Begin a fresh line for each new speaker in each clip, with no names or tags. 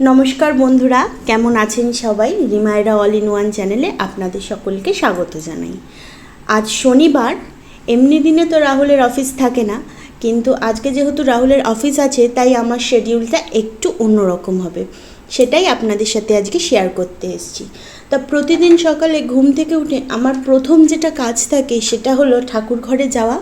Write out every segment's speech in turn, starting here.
নমস্কার বন্ধুরা, কেমন আছেন সবাই? রিমায়রা অল ইন ওয়ান চ্যানেলে আপনাদের সকলকে স্বাগত জানাই। আজ শনিবার, এমনি দিনে তো রাহুলের অফিস থাকে না, কিন্তু আজকে যেহেতু রাহুলের অফিস আছে, তাই আমার শেডিউলটা একটু অন্যরকম হবে। সেটাই আপনাদের সাথে আজকে শেয়ার করতে এসেছি। তা প্রতিদিন সকালে ঘুম থেকে উঠে আমার প্রথম যেটা কাজ থাকে, সেটা হলো ঠাকুর ঘরে যাওয়া,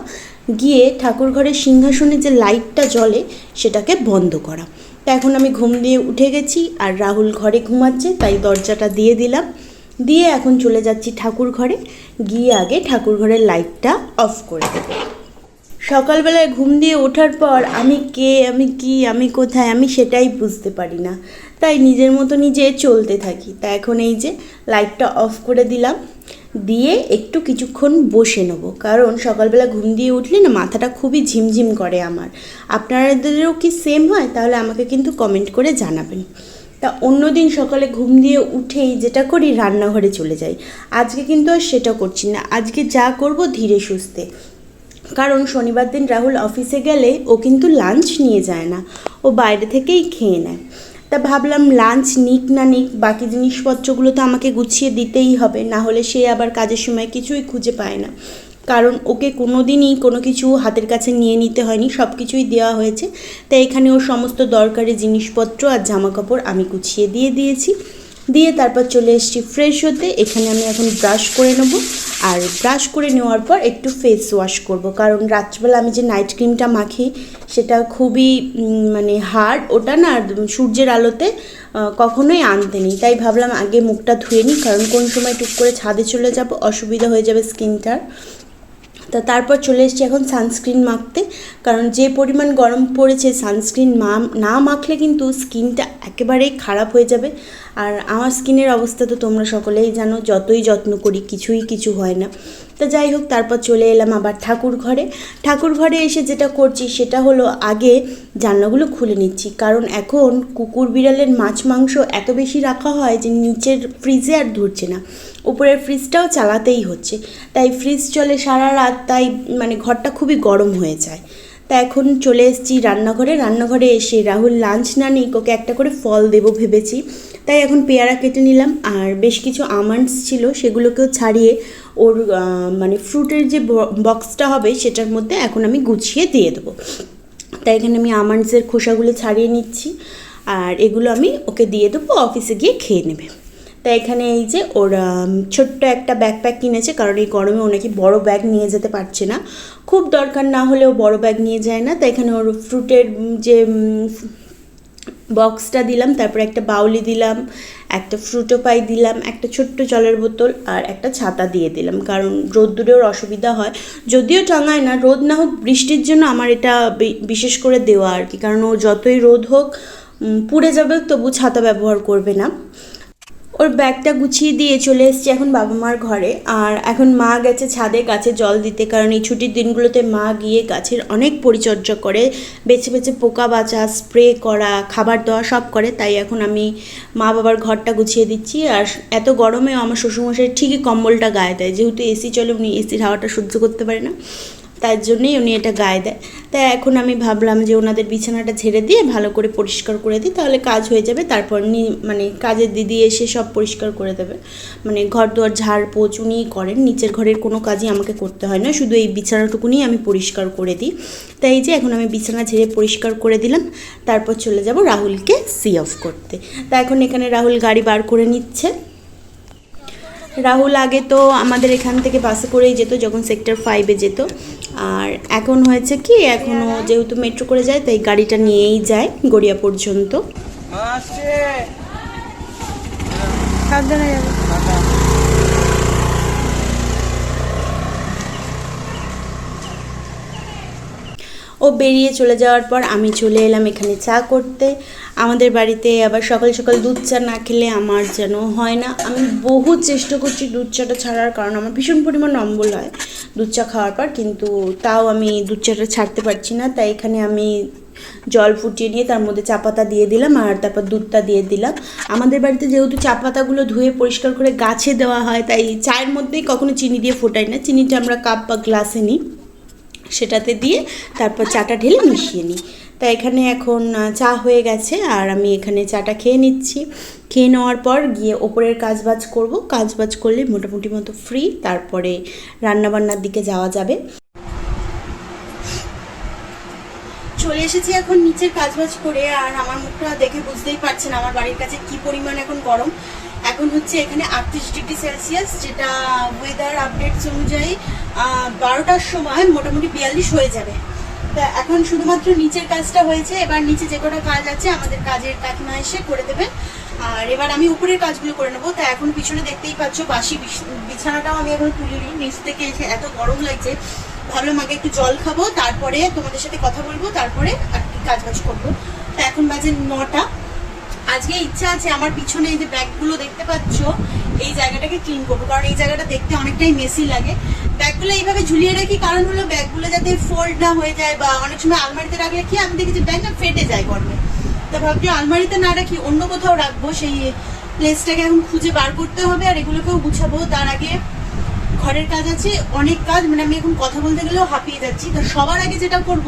গিয়ে ঠাকুর ঘরের সিংহাসনে যে লাইটটা জ্বলে, সেটাকে বন্ধ করা। তা এখন আমি ঘুম দিয়ে উঠে গেছি আর রাহুল ঘরে ঘুমাচ্ছে, তাই দরজাটা দিয়ে দিলাম। দিয়ে এখন চলে যাচ্ছি ঠাকুর ঘরে। গিয়ে আগে ঠাকুর ঘরের লাইটটা অফ করে দেবো। সকালবেলায় ঘুম দিয়ে ওঠার পর আমি কে, আমি কি, আমি কোথায়, আমি সেটাই বুঝতে পারি না। তাই নিজের মতো নিজে চলতে থাকি। তা এখন এই যে, লাইটটা অফ করে দিলাম। দিয়ে একটু কিছুক্ষণ বসে নেব। কারণ সকালবেলা ঘুম দিয়ে উঠলে না মাথাটা খুবই ঝিমঝিম করে আমার। আপনাদেরও কি সেম হয়? তাহলে আমাকে কিন্তু কমেন্ট করে জানাবেন। তা অন্যদিন সকালে ঘুম দিয়ে উঠেই যেটা করি, রান্নাঘরে চলে যাই। আজকে কিন্তু আর সেটা করছি না। আজকে যা করব ধীরে সুস্থে। কারণ শনিবার দিন রাহুল অফিসে গেলে ও কিন্তু লাঞ্চ নিয়ে যায় না। ও বাইরে থেকেই খেয়ে নেয়। তা ভাবলাম লাঞ্চ নিক না নিক, বাকি জিনিসপত্রগুলো তো আমাকে গুছিয়ে দিতেই হবে, না হলে সে আবার কাজের সময় কিছুই খুঁজে পায় না। কারণ ওকে কোনো দিনই কোনো কিছু হাতের কাছে নিয়ে নিতে হয়নি সব কিছুই দেওয়া হয়েছে। তাই এখানে ওর সমস্ত দরকারি জিনিসপত্র আর জামাকাপড় আমি গুছিয়ে দিয়ে দিয়েছি। দিয়ে তারপর চলে এসেছি ফ্রেশ হতে। এখানে আমি এখন ব্রাশ করে নেব। আর ব্রাশ করে নেওয়ার পর একটু ফেস ওয়াশ করব। কারণ রাত্রিবেলা আমি যে নাইট ক্রিমটা মাখি, সেটা খুবই মানে হার্ড ওটা না সূর্যের আলোতে কখনোই আনতে নেই। তাই ভাবলাম আগে মুখটা ধুয়ে নিই, কারণ কোন সময় টুক করে ছাদে চলে যাব, অসুবিধা হয়ে যাবে স্কিনটার তা তারপর চলে এসেছি এখন সানস্ক্রিন মাখতে। কারণ যে পরিমাণ গরম পড়েছে সানস্ক্রিন না মাখলে কিন্তু স্কিনটা একেবারেই খারাপ হয়ে যাবে। আর আমার স্কিনের অবস্থা তো তোমরা সকলেই জানো, যতই যত্ন করি, কিছুই কিছু হয় না। তা যাই হোক, তারপর চলে এলাম আবার ঠাকুর ঘরে। ঠাকুর ঘরে এসে যেটা করছি সেটা হলো আগে জানলাগুলো খুলে নিচ্ছি। কারণ এখন কুকুর বিড়ালের মাছ মাংস এত বেশি রাখা হয় যে নিচের ফ্রিজে আর ধরছে না। উপরের ফ্রিজটাও চালাতেই হচ্ছে। তাই ফ্রিজ চলে সারা রাত, তাই মানে ঘরটা খুবই গরম হয়ে যায়। তা এখন চলে এসেছি রান্নাঘরে। রান্নাঘরে এসে রাহুল লাঞ্চ না নিক, ওকে একটা করে ফল দেবো ভেবেছি। তাই এখন পেয়ারা কেটে নিলাম। আর বেশ কিছু আমন্ডস ছিল, সেগুলোকেও ছাড়িয়ে ওর মানে ফ্রুটের যে বক্সটা হবে, সেটার মধ্যে এখন আমি গুছিয়ে দিয়ে দেবো। তাই এখানে আমি আমন্ডসের খোসাগুলো ছাড়িয়ে নিচ্ছি। আর এগুলো আমি ওকে দিয়ে দেবো অফিসে গিয়ে খেয়ে নেবে। তাই এখানে এই যে ওর ছোট্ট একটা ব্যাকপ্যাক কিনেছে, কারণ এই গরমে ও নাকি বড় ব্যাগ নিয়ে যেতে পারছে না। খুব দরকার না হলেও বড় ব্যাগ নিয়ে যায় না। তাই এখানে ওর ফ্রুটের যে বক্সটা দিলাম, তারপর একটা বাউলি দিলাম, একটা ফ্রুটো পাই দিলাম, একটা ছোট্ট জলের বোতল আর একটা ছাতা দিয়ে দিলাম, কারণ রোদ্দুরেও অসুবিধা হয়। যদিও টাঙায় না, রোদ না হোক, বৃষ্টির জন্য আমার এটা বিশেষ করে দেওয়া আর কি, কারণ ও যতই রোদ হোক পুড়ে যাবে, তবু ছাতা ব্যবহার করবে না। ওর ব্যাগটা গুছিয়ে দিয়ে চলে এসেছি এখন বাবা মার ঘরে। আর এখন মা গেছে ছাদে গাছে জল দিতে, কারণ এই ছুটির দিনগুলোতে মা গিয়ে গাছের অনেক পরিচর্যা করে। বেছে বেছে পোকা বাঁচা, স্প্রে করা, খাবার দেওয়া সব করে। তাই এখন আমি মা বাবার ঘরটা গুছিয়ে দিচ্ছি। আর এত গরমেও আমার শ্বশুরমশাই ঠিকই কম্বলটা গায়ে দেয়। যেহেতু এসি চলে, উনি এসির হাওয়াটা সহ্য করতে পারে না। তার জন্যই উনি এটা গায়ে দেয়। তাই এখন আমি ভাবলাম যে ওনাদের বিছানাটা ঝেড়ে দিয়ে ভালো করে পরিষ্কার করে দিই, তাহলে কাজ হয়ে যাবে। তারপর নি মানে কাজের দিদি এসে সব পরিষ্কার করে দেবে। মানে ঘর দুয়ার ঝাড় পোছ উনিই করেন, নিচের ঘরের কোনো কাজই আমাকে করতে হয় না, শুধু এই বিছানাটুকুনি আমি পরিষ্কার করে দিই। তাই এই যে এখন আমি বিছানা ঝেড়ে পরিষ্কার করে দিলাম, তারপর চলে যাব রাহুলকে সি অফ করতে। তা এখন এখানে রাহুল গাড়ি বার করে নিচ্ছে। রাহুল আগে তো আমাদের এখান থেকে বাসে করেই যেত যখন সেক্টর ফাইভে যেত। আর এখন হয়েছে কি এখনও যেহেতু মেট্রো করে যায় তাই গাড়িটা নিয়েই যায় গড়িয়া পর্যন্ত।
সাবধানে যাবে।
ও বেরিয়ে চলে যাওয়ার পর আমি চলে এলাম এখানে চা করতে। আমাদের বাড়িতে আবার সকাল সকাল দুধ চা না খেলে আমার যেন হয় না। আমি বহু চেষ্টা করছি দুধ চাটা ছাড়ার কারণ আমার ভীষণ পরিমাণ অম্বল হয় দুধ চা খাওয়ার পর, কিন্তু তাও আমি দুধ চাটা ছাড়তে পারছি না। তাই এখানে আমি জল ফুটিয়ে নিয়ে তার মধ্যে চা পাতা দিয়ে দিলাম আর তারপর দুধটা দিয়ে দিলাম। আমাদের বাড়িতে যেহেতু চা পাতাগুলো ধুয়ে পরিষ্কার করে গাছে দেওয়া হয়, তাই চায়ের মধ্যেই কখনো চিনি দিয়ে ফোটাই না। চিনিটা আমরা কাপ বা গ্লাসে নিই। সেটাতে দিয়ে তারপর চাটা ঢেলে মিশিয়ে নিই। তা এখানে এখন চা হয়ে গেছে আর আমি এখানে চাটা খেয়ে নিচ্ছি। খেয়ে নেওয়ার পর গিয়ে ওপরের কাজ বাজ করব। কাজ বাজ করলে মোটামুটি মতো ফ্রি তারপরে রান্নাবান্নার দিকে যাওয়া যাবে। চলে এসেছি এখন নিচের কাজবাজ করে আর আমার মুখটা দেখে বুঝতেই পারছেন আমার বাড়ির কাছে কি পরিমাণ এখন গরম। এখন হচ্ছে এখানে আটত্রিশ ডিগ্রি সেলসিয়াস, যেটা ওয়েদার আপডেটস অনুযায়ী বারোটার সময় মোটামুটি বিয়াল্লিশ হয়ে যাবে। তা এখন শুধুমাত্র নিচের কাজটা হয়েছে, এবার নিচে যে কটা কাজ আছে, আমাদের কাজের কাকিমা এসে করে দেবে আর এবার আমি উপরের কাজগুলো করে নেব। তা এখন পিছনে দেখতেই পাচ্ছ, বাসি বিছানাটাও আমি এখন তুলিনি। নিচ থেকে এসে এত গরম লাগছে। ভাবলাম আগে একটু জল খাব, তারপরে তোমাদের সাথে কথা বলব, তারপরে আর কি কাজ বাজ করব। তা এখন বাজে নটা। আজকে ইচ্ছা আছে, আমার পিছনে এই যে ব্যাগগুলো দেখতে পাচ্ছ, এই জায়গাটাকে ক্লিন করব। কারণ এই জায়গাটা দেখতে অনেকটাই মেসি লাগে। ব্যাগগুলো এইভাবে ঝুলিয়ে রাখি, কারণ হলো ব্যাগগুলো যাতে ফোল্ড না হয়ে যায় বা অনেক সময় আলমারিতে রাখলে কি, আমি দেখি যে ব্যাগটা ফেটে যায় গরমে তা ভাবছি আলমারিতে না রাখি, অন্য কোথাও রাখব, সেই প্লেসটাকে এখন খুঁজে বার করতে হবে আর এগুলোকেও গুছাবো। তার আগে ঘরের কাজ আছে, অনেক কাজ মানে আমি এখন কথা বলতে গেলেও হাঁপিয়ে যাচ্ছি। তো সবার আগে যেটা করব,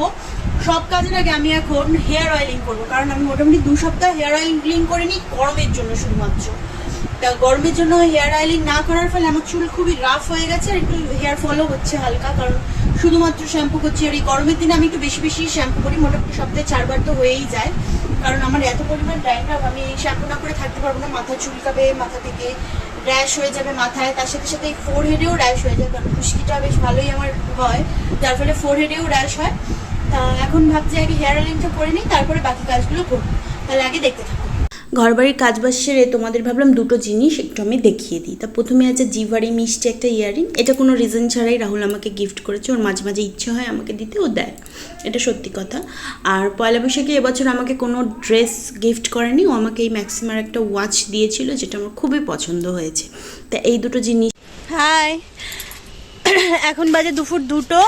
সব কাজের আগে আমি এখন হেয়ার অয়েলিং করব, কারণ আমি মোটামুটি দু সপ্তাহ হেয়ার অয়েলিং করিনি, গরমের জন্য শুধুমাত্র। তা গরমের জন্য হেয়ার অয়েলিং না করার ফলে আমার চুল খুবই রাফ হয়ে গেছে, আর একটু হেয়ার ফলও হচ্ছে হালকা, কারণ শুধুমাত্র শ্যাম্পু করছি, আর এই গরমের দিনে আমি একটু বেশি বেশি শ্যাম্পু করি, মোটামুটি সপ্তাহে চারবার তো হয়েই যায়। কারণ আমার এত পরিমাণ ড্রাইন্ডার আমি শ্যাম্পু না করে থাকতে পারব না, মাথা চুলকাবে, মাথা থেকে র্যাশ হয়ে যাবে মাথায়, তার সাথে সাথে ফোর হেডেও র্যাশ হয়ে যায় কারণ খুশকিটা বেশ ভালোই আমার হয়, যার ফলে ফোর হেডেও র্যাশ হয়। তা এখন ভাবছি আগে হেয়ার অয়েলিংটা করে নিই, তারপরে বাকি কাজগুলো করব। তাহলে আগে দেখতে থাকো। ঘরবাড়ির কাজ বাজ সেরে তোমাদের ভাবলাম দুটো জিনিস একটু আমি দেখিয়ে দিই। তা প্রথমে আছে জিভারি মিষ্টি একটা ইয়ারিং এটা কোনো রিজন ছাড়াই রাহুল আমাকে গিফট করেছে। ওর মাঝে মাঝে ইচ্ছে হয় আমাকে দিতে, ও দেয়। এটা সত্যি কথা। আর পয়লা বৈশাখে এবছর আমাকে কোনো ড্রেস গিফট করেনি। ও আমাকে এই ম্যাক্সিমার একটা ওয়াচ দিয়েছিল, যেটা আমার খুবই পছন্দ হয়েছে। তা এই দুটো জিনিস হাই এখন বাজে দুপুর দুটো।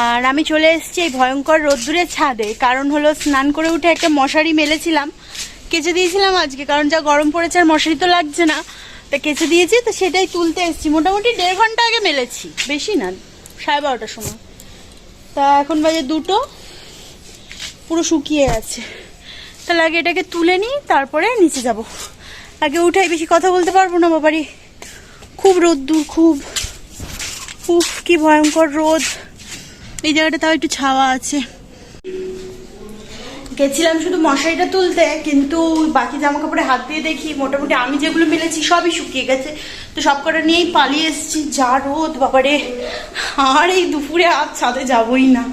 আর আমি চলে এসেছি এই ভয়ঙ্কর রোদ্দুরের ছাদে। কারণ হলো স্নান করে উঠে একটা মশারি মেলেছিলাম। কেচে দিয়েছিলাম আজকে, কারণ যা গরম পড়েছে আর মশারি তো লাগছে না। তা কেচে দিয়েছি, তো সেটাই তুলতে এসেছি। মোটামুটি দেড় ঘণ্টা আগে মেলেছি, বেশি না, সাড়ে বারোটার সময়। তা এখন বাজে দুটো, পুরো শুকিয়ে আছে তাহলে আগে এটাকে তুলে নিই, তারপরে নিচে যাব। আগে উঠাই বেশি কথা বলতে পারব না, বাবারি। খুব রোদ্দুর, খুব। উফ, কি ভয়ঙ্কর রোদ। এই জায়গাটা তাও একটু ছাওয়া আছে। গেছিলাম শুধু মশারিটা তুলতে, কিন্তু বাকি জামা কাপড়ে হাত দিয়ে দেখি মোটামুটি আমি যেগুলো মেলেছি সবই শুকিয়ে গেছে। তো সব কটা নিয়েই পালিয়ে এসেছি। যা রোদ, বাবারে। আর এই দুপুরে আর ছাদে যাবই না।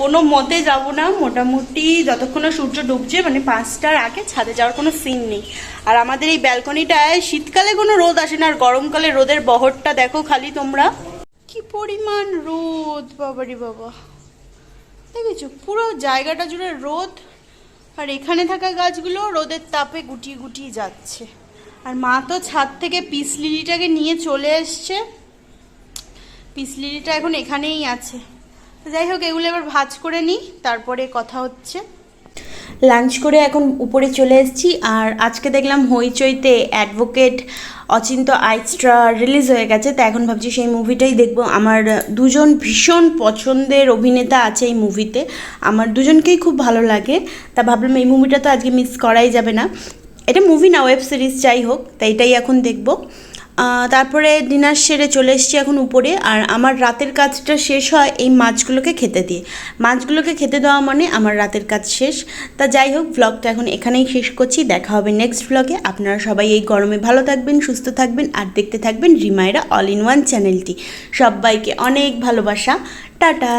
কোনো মতে যাব না। মোটামুটি যতক্ষণ সূর্য ডুবছে মানে পাঁচটার আগে ছাদে যাওয়ার কোনো সিন নেই। আর আমাদের এই ব্যালকনিটায় শীতকালে কোনো রোদ আসে না, আর গরমকালে রোদের বহরটা দেখো খালি তোমরা। কি পরিমাণ রোদ, বাবারি বাবা। দেখেছ? পুরো জায়গাটা জুড়ে রোদ। আর এখানে থাকা গাছগুলো রোদের তাপে গুটিয়ে গুটিয়ে যাচ্ছে। আর মা তো ছাদ থেকে পিস লিলিটাকে নিয়ে চলে এসছে। পিস লিলিটা এখন এখানেই আছে। যাই হোক, এগুলো এবার ভাজ করে নিই, তারপরে কথা হচ্ছে। লাঞ্চ করে এখন উপরে চলে এসেছি। আর আজকে দেখলাম হইচইতে অ্যাডভোকেট অচিন্ত আইস্ট্রা রিলিজ হয়ে গেছে। তা এখন ভাবছি সেই মুভিটাই দেখব। আমার দুজন ভীষণ পছন্দের অভিনেতা আছে এই মুভিতে। আমার দুজনকেই খুব ভালো লাগে। তা ভাবলাম এই মুভিটা তো আজকে মিস করাই যাবে না। এটা মুভি না ওয়েব সিরিজ যাই হোক তাই এটাই এখন দেখব। তারপরে ডিনার সেরে চলে এসেছি এখন উপরে, আর আমার রাতের কাজটা শেষ হয় এই মাছগুলোকে খেতে দিয়ে। মাছগুলোকে খেতে দেওয়া মানে আমার রাতের কাজ শেষ। তা যাই হোক ব্লগটা এখন এখানেই শেষ করছি। দেখা হবে নেক্সট ব্লগে আপনারা সবাই এই গরমে ভালো থাকবেন, সুস্থ থাকবেন, আর দেখতে থাকবেন রিমায়রা অল ইন ওয়ান চ্যানেলটি সবাইকে অনেক ভালোবাসা। টাটা!